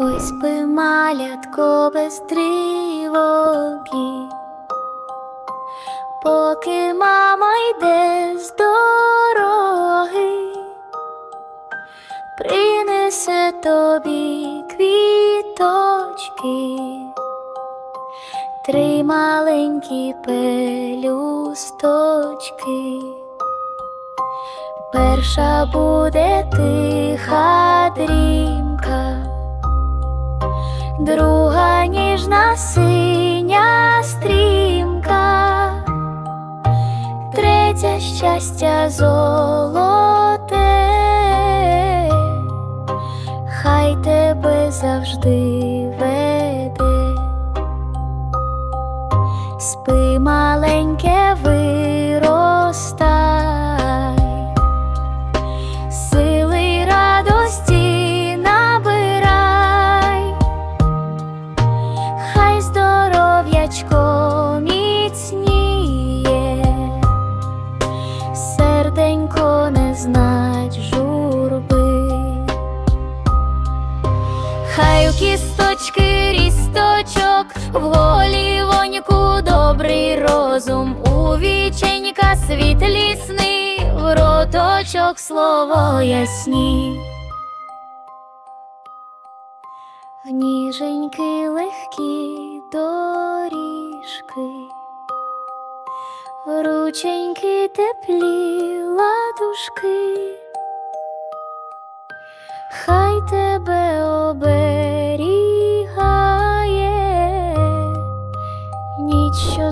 Ой, спи, малятко без тривоги, поки мама йде з дороги, принесе тобі квіточки, три маленькі пелюсточки. Перша буде тиха дрімка, третя щастя золоте, хай тебе завжди веде, спи маленьке хай кісточки рісточок, в голівоньку добрий розум, у віченька світлі сни, в роточок слово ясні. В ніженьки легкі доріжки, рученьки теплі ладушки, хай тебе обе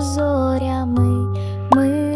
зорями. Ми